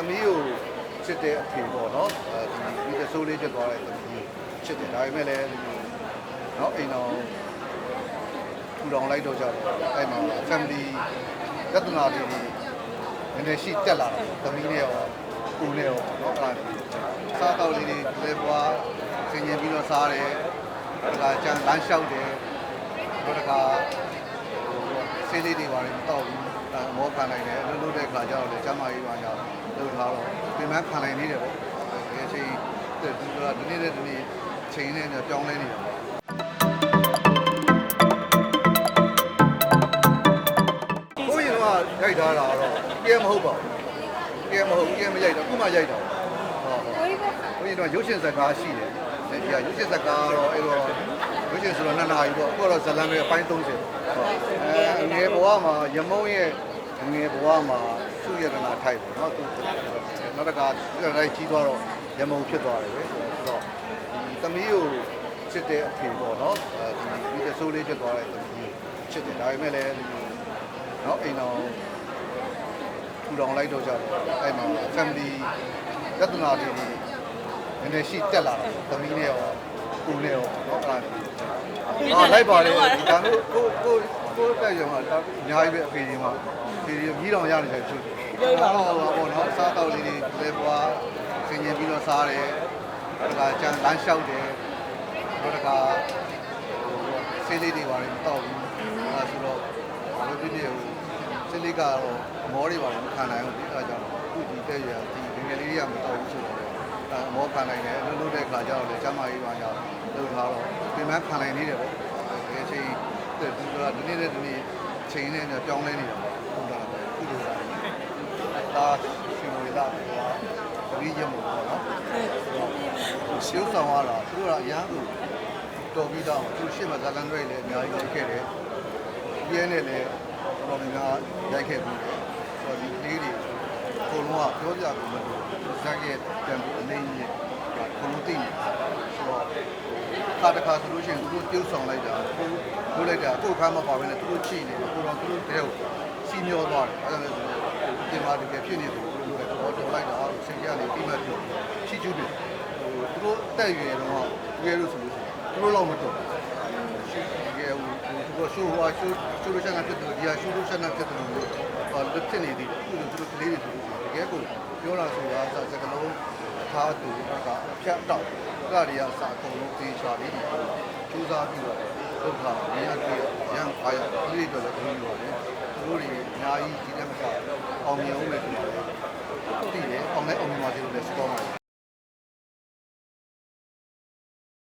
သမီးကိုချစ်တဲ့အဖေပေါ့နော်အဲဒီဒီဆိုးလေးဖြစ်သွားတဲ့သမီးကိုချစ်တယ်ဒါပေမဲ့လည်းနော်အိမ်တော်ထူထောင်လိုက်တော့ကြတော့အဲ့မှာ family ရတနာလေးတွေနည်းနည်းရှိတက်လာတော့သမီးနဲ့ရောကိုနဲ့ရောနော်အဲ့ဒါစားတော့လေးတွေလေပွားဆင်ញင်ပြီးတော့စားတယ်ဒါကကျန်လမ်းလျှောက်တယ်တော့တခါဆေးလေးတွေပါတယ်မတော့ဘူးဒါမောခံနိုင်တယ်လှုပ်လှုပ်တဲ့ခါကျတော့လေကျမကြီးပါကြတော့ လှုပ်ထားတော့ပြင်ပန်းခံနိုင်နေတယ်ပေါ့ဒီအချိန်ဒီကဒီနေ့နဲ့ဒီနေ့ချိန်နဲ့ပြောင်းလဲနေတာပေါ့ကိုရင်တော့ရိုက်ထားတာတော့ကြဲမဟုတ်ပါဘူးကြဲမဟုတ်ကြဲမရိုက်တော့ခုမှရိုက်တာဟုတ်ဟုတ်ဘုရင်တော့ရုပ်ရှင်ဇာတ်ကားရှိတယ်။ဒီကရုပ်ရှင်ဇာတ်ကားကတော့အဲ့တော့ရုပ်ရှင်ဆိုတော့နှစ်နာရီပေါ့အခုကတော့ဇလန်ပဲအပိုင်း30ပေါ့။အဲငယ်ဘဝမှာရမုံရဲ့ငယ်ဘဝမှာ သူ့ယတနာထိုက်ပေါ့နော်သူနောက်တခါသူ့ယတနာကြီးသွားတော့ရမုံဖြစ်သွားတယ်ပဲဆိုတော့ဒီသမီးကိုချစ်တဲ့အဖေပေါ့နော်ဒီဒီအစိုးလေးဖြစ်သွားတဲ့သမီးချစ်တယ်ဒါပေမဲ့လည်းနော်အိမ်တော်ထူထောင်လိုက်တော့ကြတော့အဲ့မှာ family ယတနာတွေနည်းနည်းရှိတက်လာတာသမီးနဲ့ရောကိုနဲ့ရောနော်အဲ့ဒါအာလိုက်ပါလေဒါမျိုးကိုကို ကိုတက်ရုံကအများကြီးပဲအဖေဒီမှာဒီကြီးတော်ရနေတယ်ဖြစ်တယ်ပြောပါတော့ပေါ့နော်စားတော့လေးတွေလေပွားဆင်ញင်ပြီးတော့စားတယ်ဒါကကျန်လမ်းလျှောက်တယ်တော့တခါဆေးလေးတွေပါတယ်မတော့ဘူးအဲဆိုတော့ဘာလို့ဖြစ်ဖြစ်ဟိုဆေးလေးကတော့အမောတွေပါတယ်မခံနိုင်ဘူးဒီအဲကြောင့်ခုဒီတက်ရဒီငယ်လေးတွေကမတော့ဘူးဆိုတော့အဲမောခံနိုင်တယ်လှုပ်လှုပ်တဲ့ခါကျတော့လေကျမကြီးပါကြတော့လှုပ်ထားတော့ပြင်ပန်းခံနိုင်နေတယ်ပေါ့ဒီအချိန် ဒီကဒီနေ့နဲ့ဒီနေ့ချိန်နဲ့ပြောင်းလဲနေတာပေါ့ဟုတ်တာပဲကုသိုလ်စားဒါရှင်ဝေလာပေါ့တတိယမို့ပေါ့နော်ရှုပ်ဆောင်ရတာသူတို့ကအရန်ကိုတော်ပြီးတော့သူရှေ့မှာဇလန်တွေလည်းအများကြီးရိုက်ခဲ့တယ်ပြဲနဲ့လည်းတော်တော်များရိုက်ခဲ့ပြီးတယ်ဆိုတော့ဒီကလေးတွေအကုန်လုံးကပြောကြဘူးမလို့ဇက်ရဲ့တန်ဖိုးအနေနဲ့အကုန်လုံးသိနေဆိုတော့ ခါတခါဆိုလို့ရှိရင်သူတို့ပြုတ်ဆောင်လိုက်တာကိုလို့လိုက်တာကိုခါမပါဘဲနဲ့သူတို့ချိနေတယ်ကိုတော့သူတို့တဲကိုစီမျောသွားတယ်အဲဒါလည်းဆိုတော့ဒီမှာတကယ်ဖြစ်နေတယ်ကိုလို့လိုက်တော့တော်လိုက်တာအဲ့လိုစင်ကြနေပြီးမှပြောချီချူးတယ်ဟိုသူတို့တက်ရွယ်တော့ရွယ်လို့ဆိုလို့ရှိရင်သူတို့လောက်မတော်ရှိတယ်ဟိုသူတို့ရှိုးဟိုရှိုးရှိုးလို့ချက်နေဖြစ်တယ်ဒီဟာရှိုးလို့ချက်နေဖြစ်တယ်လို့ဟောလက်ဖြစ်နေသေးတယ်သူတို့ကလေးတွေဆိုလို့တကယ်ကိုပြောလာဆိုတာစကလုံးအ ထားသူကအဖြတ်တော့ကတွေကစာအကုန်လုံးသေးချာလေးတွေစူးစမ်းပြီးတော့ဒုက္ခမရတွေ့ရန်အားရကလေးတွေလည်းပြောရတယ်သူတို့တွေအများကြီးဒီတက်မကအောင်မြင်အောင်ပဲဒီမှာသိတယ်အောင်လဲအောင်မြင်ပါသေးလို့လည်းစကောမှာ